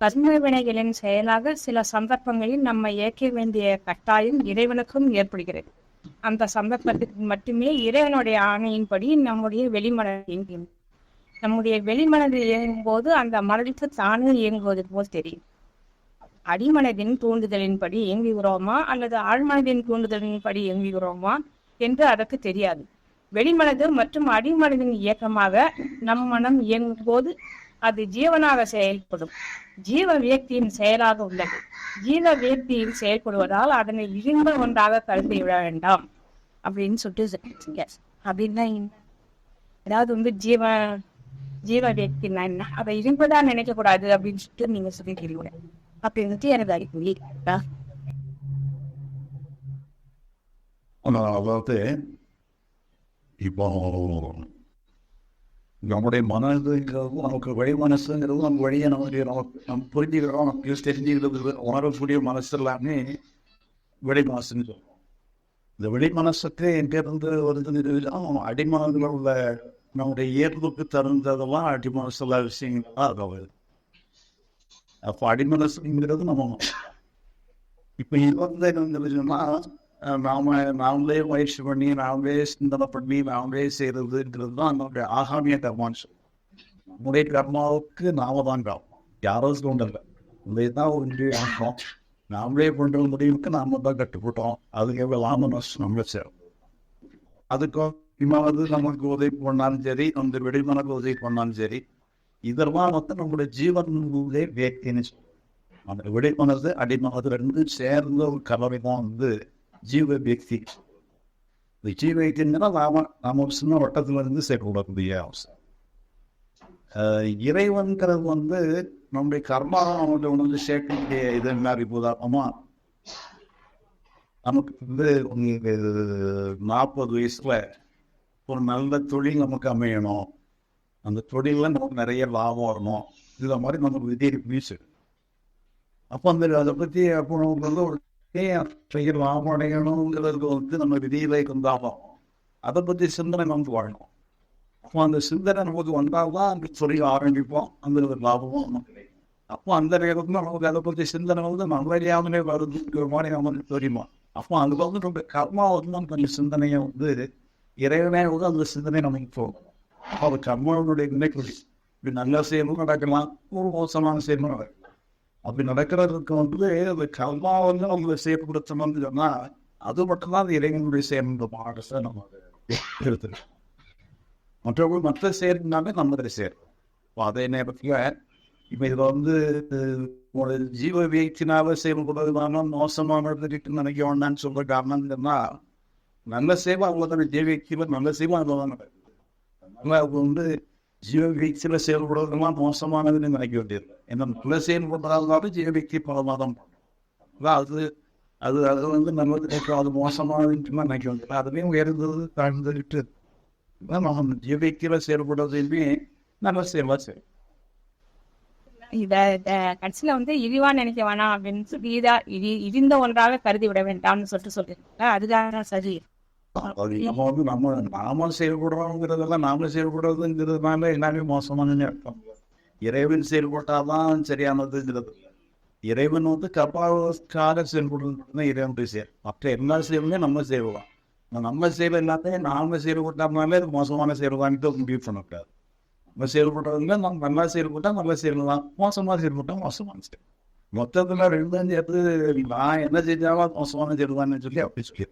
கர்ம வினைகளின் செயலாக சில சந்தர்ப்பங்களில் நம்ம ஏற்க வேண்டிய கட்டாயம் இறைவனுக்கும் ஏற்படுகிறது. அந்த சந்தர்ப்பத்துக்கு மட்டுமே இறைவனுடைய ஆணையின்படி நம்முடைய வெளிமனது இயங்கும் நம்முடைய வெளிமனது இயங்கும் போது அந்த மனதுக்கு தானே இயங்குவது போல் தெரியும். அடிமனதின் தூண்டுதலின்படி இயங்குகிறோமா அல்லது ஆழ்மனதின் தூண்டுதலின்படி இயங்குகிறோமா என்று அதற்கு தெரியாது. வெளிமனது மற்றும் அடிமனதின் இயக்கமாக நம் மனம் இயங்கும் போது அது ஜீவனாக செயல்படும். ஜீவ வியக்தியின் செயலாக உள்ளது. ஜீவ வியக்தியில் செயல்படுவதால் அதனை விரும்ப ஒன்றாக கருதி விட வேண்டாம். அப்படின்னு சொல்லிட்டு அப்படின்னா அதாவது வந்து ஜீவ ஜீவ வியக்தினா என்ன? அதை இரும்பதா நினைக்க கூடாது அப்படின்னு சொல்லிட்டு நீங்க சொல்லிக்கிறீங்க அப்படி எனக்கு அறிவு அதாவது இப்போ நம்முடைய மனதுங்கிறது நமக்கு வழி மனசுங்கிறது நம்ம வழியை நமக்கு நமக்கு நம்ம புரிஞ்சுக்கிறோம். நமக்கு தெரிஞ்சுக்கிறது உணரக்கூடிய மனசு எல்லாமே வெளி மனசுன்னு சொல்லுவோம் இந்த வெளி மனசுக்கு எங்கேருந்து வருதுன்னு அடிமனதில் உள்ள நம்முடைய இயல்புக்கு தகுந்ததெல்லாம் அடிமனசுல விஷயங்கள் தான் அது அப்போ அடிமனசுங்கிறது நம்ம இப்போ இது வந்து என்ன விஷயம்னா நாம நாமளே முயற்சி பண்ணி நாமளே சிந்தனை பண்ணி நாமளே செய்யறதுன்றது தான் நம்மளுடைய ஆகாமிய கர்மான்னு சொல்லுவோம் நம்முடைய கர்மாவுக்கு நாம தான் கர்மம் யாரோ தோன்றல இதுதான் ஒரு ஆகும். நாமளே பண்ற முடிவுக்கு நாம தான் கட்டுப்பட்டோம். அதுக்கு எவ்வளவு லாப நஷ்டம் சேரும். அதுக்கும் இமாவது நமக்கு உதவி பண்ணாலும் சரி அந்த வெளிமனக்கு உதவி பண்ணாலும் சரி இதெல்லாம் வந்து நம்மளுடைய ஜீவன் வேக்தின்னு சொல்லுவோம் அந்த விடைமனது அடிமனது ரெண்டும் சேர்ந்த ஒரு கலவை தான் வந்து ஜீவ வியக்தி இந்த ஜீவ வியக்தின்னா நாம நாம ஒரு சின்ன வட்டத்துல இருந்து செயல்படக்கூடிய அவசியம் ஆஹ் இறைவன்கிறது வந்து நம்முடைய கர்மா நம்மளுடைய உணர்ந்து சேர்க்கக்கூடிய இது மாதிரி உதாரணமா நமக்கு வந்து நாற்பது வயசுல ஒரு நல்ல தொழில் நமக்கு அமையணும் அந்த தொழில நமக்கு நிறைய லாபம் வரணும் இந்த மாதிரி நமக்கு விதி வீசு அப்போ அந்த அதை பற்றி அப்போ நமக்கு வந்து ஒரு ஏன் செய்ய லாபம் அடையணுங்கிறது வந்து நம்ம விதியில இருந்தாலும் அதை பற்றி சிந்தனை நமக்கு வாழணும் அப்போ அந்த சிந்தனை நமக்கு வந்தால்தான் அந்த தொழில் ஆரம்பிப்போம் அந்த ஒரு லாபமும் நமக்கு கிடைக்கும் அப்போ அந்த நேரத்தில் நமக்கு அதை பற்றி சிந்தனை வந்து நம்மளையாமலே வருதுங்கிற மாதிரி நமக்கு தெரியுமா அப்போ அது வந்து நம்ம கர்மா வந்து நம்ம கொஞ்சம் சிந்தனையை வந்து இறைவனே வந்து அந்த சிந்தனை நமக்கு போகும் அப்போ அது கர்மாவுடைய நினைக்கிறது இப்படி நல்ல செயலும் நடக்கலாம் ஒரு மோசமான செயலும் நடக்கலாம் அப்படி நடக்கிறதுக்கு வந்து அது கர்மா வந்து அவங்களை செயல்படுத்தணும்னு சொன்னா அது மட்டும்தான் அந்த இறைவனுடைய செயல்ன்ற பாடத்தை நம்ம எடுத்துருக்கோம் மற்றவங்க மற்ற சேர்ந்தாலே நம்ம சேரும் இப்போ அதே நேரத்தில் இப்போ இதில் வந்து ஒரு ஜீவ வியக்தினால செயல்படுறதுனால மோசமானதுக்கு நினைக்க வேண்டாம்னு சொல்ற காரணம் என்னன்னா நல்ல சேவை அவ்வளோதான ஜீவ வியக்தியில் நல்ல சேவை அவ்வளோதான் நடக்குது. அதனால அவங்க வந்து ஜீவ வியக்தியில் செயல்படுறதெல்லாம் மோசமானதுன்னு நினைக்க வேண்டியது ஏன்னா நல்ல செயல்படுறதாலும் ஜீவ பலமாதம் அதான் அது அது அது வந்து நல்லது நினைக்கும் அது மோசமானதுன்னு நினைக்க வேண்டியது அதுவே உயர்ந்தது தாழ்ந்துட்டு நம்ம ஜீவ செயல்படுறதுமே நல்ல செயலாக செய்யும் இத கடைசியில வந்து இழிவா நினைக்க வேணாம் அப்படின்னு சொல்லி இதா இடி இடிந்த ஒன்றாக கருதி விட வேண்டாம்னு சொல்லிட்டு சொல்லிருக்கீங்க அதுதான் சரி அது நம்ம வந்து நம்ம நாம செயல்படுறோங்கிறதெல்லாம் நாம செயல்படுறதுங்கிறதுனால எல்லாமே மோசமான அர்த்தம். இறைவன் செயல்பட்டாதான் சரியானதுங்கிறது. இறைவன் வந்து கப்பாவுக்காக செயல்படுறது மட்டும்தான் இறைவனுடைய செயல் மற்ற எல்லா செயலுமே நம்ம செய்யலாம் நம்ம செயல் எல்லாத்தையும் நாம செயல்பட்டோம்னாலே அது மோசமான செயல்தான்ட்டு முடிவு பண்ணக்கூடாது. நம்ம செயல்படுறதுல நம்ம நல்லா செயல்பட்டா நல்ல செயல்தான் மோசமா செயல்பட்டா மோசமான செயல். மொத்தத்துல ரெண்டும் சேர்த்து நான் என்ன செஞ்சாலும் மோசமான செயல்தான்னு சொல்லி அப்படி சொல்லி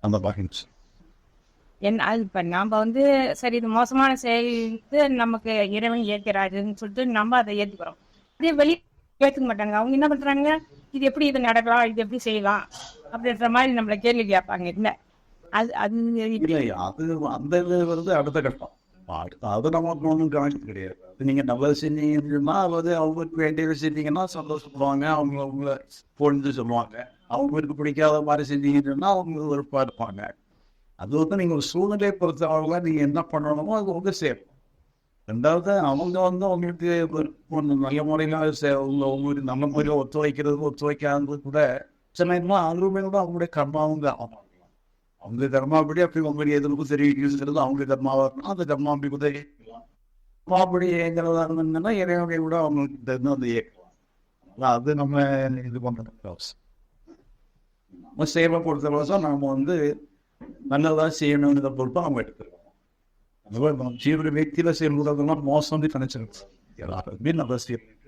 அந்த பாக்கிச்சு என்ன அது இப்ப நாம வந்து சரி இது மோசமான செயலுக்கு நமக்கு இறைவன் ஏற்கிறாருன்னு சொல்லிட்டு நம்ம அதை ஏத்துக்கிறோம். அதே வெளி ஏத்துக்க மாட்டாங்க. அவங்க என்ன பண்றாங்க? இது எப்படி இது நடக்கலாம்? இது எப்படி செய்யலாம்? அப்படின்ற மாதிரி நம்மள கேள்வி கேட்பாங்க. இல்ல. அது அது அது அந்த வந்து அடுத்த கட்டம். அது- நமக்கு ஒன்றும் கணக்கு கிடையாது. நீங்க நல்லது செஞ்சீங்கன்னா அது அவங்களுக்கு வேண்டியது செஞ்சீங்கன்னா சந்தோஷப்படுவாங்க. அவங்க அவங்கள பொழுது சொல்லுவாங்க. அவங்களுக்கு பிடிக்காத மாதிரி செஞ்சீங்கன்னா அவங்க விருப்பம் இருப்பாங்க அது வந்து நீங்க ஒரு சூழ்நிலையை பொறுத்த அவங்க நீங்க என்ன பண்ணணுமோ அது வந்து சேரும் ரெண்டாவது அவங்க வந்து அவங்களுக்கு நல்ல முறையில சே- உங்களுக்கு நல்ல முறையில் ஒத்துழைக்கிறது ஒத்துழைக்காதது கூட சில நேரமா அவங்களுமே கூட அவங்களுடைய கர்மாவும் ஆகும். அவங்க கர்மாப்படி அப்படி உங்களுக்கு எதிர்ப்பு தெரிவிக்கிறது அவங்க கர்மாவா இருக்கணும் அந்த கர்மா அப்படி உதவி அப்படி ஏங்கிறதா இருந்ததுன்னா இறைவனை கூட அவங்களுக்கு தெரிஞ்சு வந்து இயக்கலாம். அது நம்ம இது பண்ணுறது அவசியம் நம்ம சேவை பொறுத்தவரை நாம் வந்து நல்லதாக செய்யணும்ன்றத பொறுப்பு அவங்க எடுத்துருவாங்க அதுவே நம்ம ஜீவன வியக்தியில் செய்யறதுலாம் மோசம்னு நினைச்சிருக்கு எல்லாருமே நல்ல செய்யணும்.